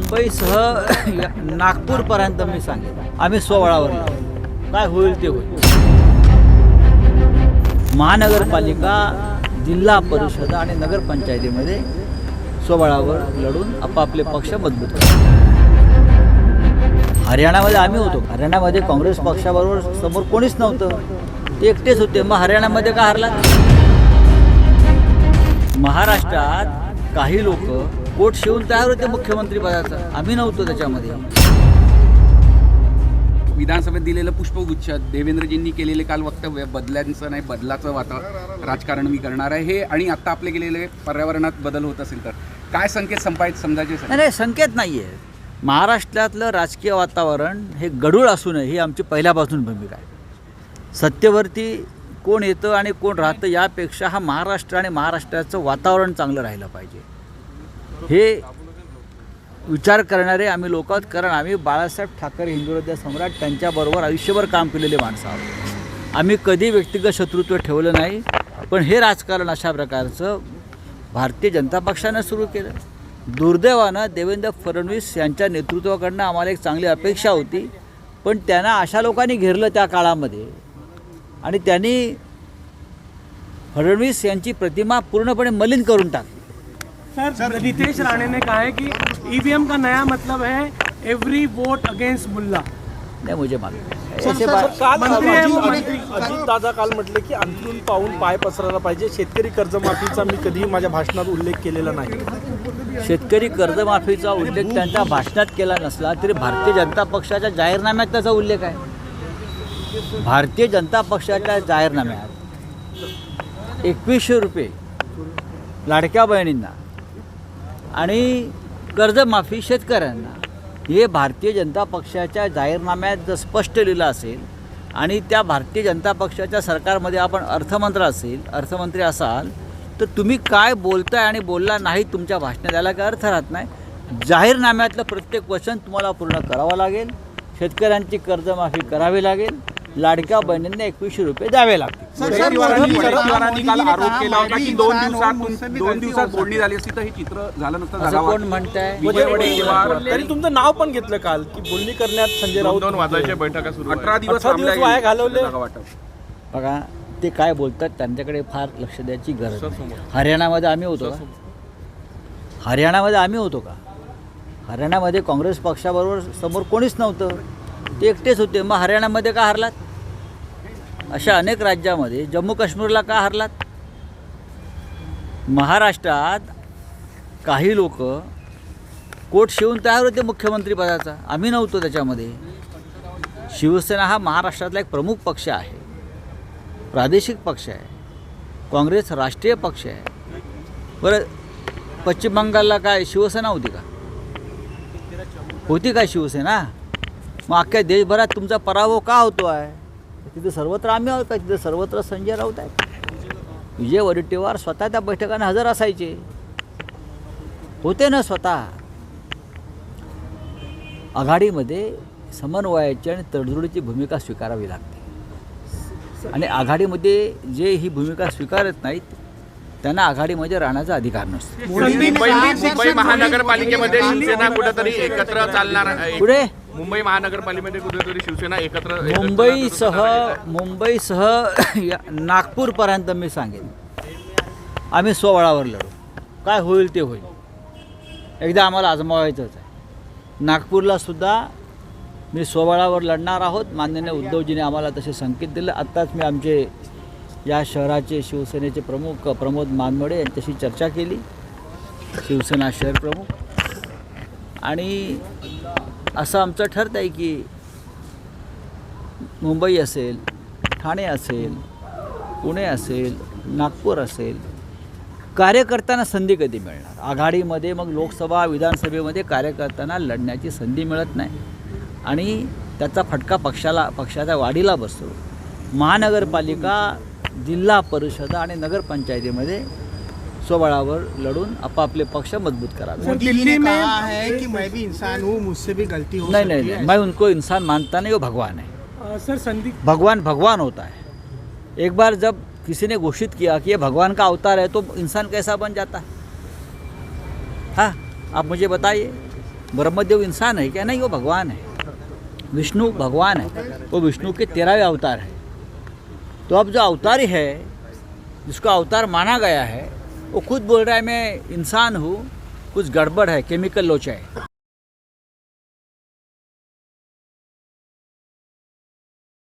मुंबईसह नागपूरपर्यंत मी सांगेन. आम्ही सोहळावर काय होईल ते होईल. महानगरपालिका जिल्हा परिषद आणि नगरपंचायतीमध्ये सोहळावर लढून आपापले पक्ष मजबूत हरियाणामध्ये आम्ही होतो. हरियाणामध्ये काँग्रेस पक्षाबरोबर समोर कोणीच नव्हतं. ते एकटेच होते. मग हरियाणामध्ये का हरला महाराष्ट्रात काही लोक कोट शिवून तयार होते मुख्यमंत्री पदाचं. आम्ही नव्हतो त्याच्यामध्ये. विधानसभेत दिलेलं पुष्पगुच्छ देवेंद्रजींनी केलेले काल वक्तव्य बदल्यांचं नाही बदलाचं वाता राजकारण मी करणार आहे हे आणि आता आपले गेलेले पर्यावरणात बदल होत असेल तर. काय संकेत संपायत समजायचे नाही नाही संकेत नाही आहे महाराष्ट्रातलं राजकीय वातावरण हे गडूळ असू नये ही आमची पहिल्यापासून भूमिका आहे. सत्तेवरती कोण येतं आणि कोण राहतं यापेक्षा हा महाराष्ट्र आणि महाराष्ट्राचं वातावरण चांगलं राहिलं पाहिजे. हे विचार करणारे आम्ही लोक आहोत. कारण आम्ही बाळासाहेब ठाकरे हिंदुराज्य सम्राट त्यांच्याबरोबर आयुष्यभर काम केलेले माणसं आहोत. आम्ही कधी व्यक्तिगत शत्रुत्व ठेवलं नाही पण हे राजकारण अशा प्रकारचं भारतीय जनता पक्षानं सुरू केलं. दुर्दैवानं देवेंद्र फडणवीस यांच्या नेतृत्वाकडनं आम्हाला एक चांगली अपेक्षा होती पण त्यांना अशा लोकांनी घेरलं त्या काळामध्ये. आणि त्यांनी फडणवीस यांची प्रतिमा पूर्णपणे मलिन करून टाकली. सर रितेश राणे ने कहा है कि ईवीएम का नया मतलब है एवरी वोट अगेंस्ट मुल्ला नाही है. मंत्री. अजित दादा काल म्हटले की अंथरून पाहून पाय पसरायला पाहिजे शेतकरी कर्जमाफीचा मी कधीही माझ्या भाषणात उल्लेख केलेला नाही शेतकरी कर्जमाफीचा उल्लेख त्यांच्या भाषणात केला नसला तरी भारतीय जनता पक्षाच्या जाहीरनाम्यात त्याचा उल्लेख आहे भारतीय जनता पक्षाच्या जाहीरनाम्यात एकवीसशे रुपये लाडक्या बहिणींना आणि कर्जमाफी शेतकऱ्यांना. हे भारतीय जनता पक्षाच्या जाहीरनाम्यात जर स्पष्ट लिहिलं असेल आणि त्या भारतीय जनता पक्षाच्या सरकारमध्ये आपण अर्थमंत्र असेल अर्थमंत्री असाल तर तुम्ही काय बोलताय आणि बोलला नाही तुमच्या भाषणात याला काय अर्थ राहत नाही. जाहीरनाम्यातलं प्रत्येक वचन तुम्हाला पूर्ण करावं लागेल. शेतकऱ्यांची कर्जमाफी करावी लागेल. लाडक्या बहिणींना एकवीसशे रुपये द्यावे लागतील. वडेट्टीवारांनी वडेट्टीवारांनी काल आरोप केला होता की दोन दिवसात दोन दिवसात बोलणी झाली असती तर हे चित्र झालं नसतं असं झालं कोण म्हणताय? विजय वडेट्टीवार तरी तुमचं नाव पण घेतलं काल की बोलणी करण्यात संजय राऊत दोन वाजायच्या बैठका सुरू अठरा दिवस अठरा दिवस थांबल्या वाया घालवले. जागा वाटप. बघा ते काय बोलतात त्यांच्याकडे फार लक्ष द्यायची गरज नाही. हरियाणामध्ये आम्ही होतो का? हरियाणामध्ये आम्ही होतो का? हरियाणामध्ये काँग्रेस पक्षाबरोबर समोर कोणीच नव्हतं. ते एकटेच होते. मग हरियाणामध्ये का हरलात? अशा अनेक राज्यामध्ये. जम्मू काश्मीरला का हरलात? महाराष्ट्रात काही लोक कोट शिवून तयार होते मुख्यमंत्रीपदाचा आम्ही नव्हतो त्याच्यामध्ये. शिवसेना हा महाराष्ट्रातला एक प्रमुख पक्ष आहे. प्रादेशिक पक्ष आहे. काँग्रेस राष्ट्रीय पक्ष आहे. बरं पश्चिम बंगालला काय शिवसेना होती का? होती का शिवसेना? मग अख्ख्या देशभरात तुमचा पराभव का होतो आहे तिथे सर्वत्र आम्ही आहोत का? तिथे सर्वत्र संजय राऊत आहेत. विजय वडेट्टीवार स्वतः त्या बैठकांना हजर असायचे. होते ना स्वतः. आघाडीमध्ये समन्वयाची आणि तडजोडीची भूमिका स्वीकारावी लागते. आणि आघाडीमध्ये जे ही भूमिका स्वीकारत नाहीत त्यांना आघाडीमध्ये राहण्याचा अधिकार नसतो. मुंबई मुंबई महानगरपालिकेमध्ये शिवसेना कुठेतरी एकत्र चालणार. पुढे? मुंबई महानगरपालिकेमध्ये कुठेतरी शिवसेना एकत्र मुंबईसह मुंबईसह या नागपूरपर्यंत मी सांगेन. आम्ही सोहळावर लढू. काय होईल ते होईल. एकदा आम्हाला आजमावायचंच आहे. नागपूरला सुद्धा मी सोहळावर लढणार आहोत. माननीय उद्धवजीने आम्हाला तसे संकेत दिले. आत्ताच मी आमचे या शहराचे शिवसेनेचे प्रमुख प्रमोद मानमोडे यांच्याशी चर्चा केली. शिवसेना शहर प्रमुख. आणि असं आमचं ठरतं आहे की मुंबई असेल ठाणे असेल पुणे असेल नागपूर असेल कार्यकर्त्यांना संधी कधी मिळणार? आघाडीमध्ये मग लोकसभा विधानसभेमध्ये कार्यकर्त्यांना लढण्याची संधी मिळत नाही. आणि त्याचा फटका पक्षाला पक्षाच्या वाढीला बसतो. महानगरपालिका जिल्हा परिषद आणि नगरपंचायतीमध्ये सोबळावर लढून आपापले पक्ष मज़बूत करावे. मोदी जी ने कहा है कि मैं भी इंसान हूँ मुझसे भी गलती हो नहीं सकती नहीं नहीं मैं उनको इंसान मानता नहीं वो भगवान है। सर संदीप भगवान भगवान होता है। एक बार जब किसी ने घोषित किया कि ये भगवान का अवतार है तो इंसान कैसा बन जाता? है हाँ आप मुझे बताइए ब्रह्मदेव इंसान है क्या? नहीं वो भगवान है। विष्णु भगवान है। वो विष्णु के तेरहवें अवतार है। तो अब जो अवतारी है जिसको अवतार माना गया है वो खुद बोल रहा है मैं इंसान हूँ कुछ गड़बड़ है केमिकल लोचा है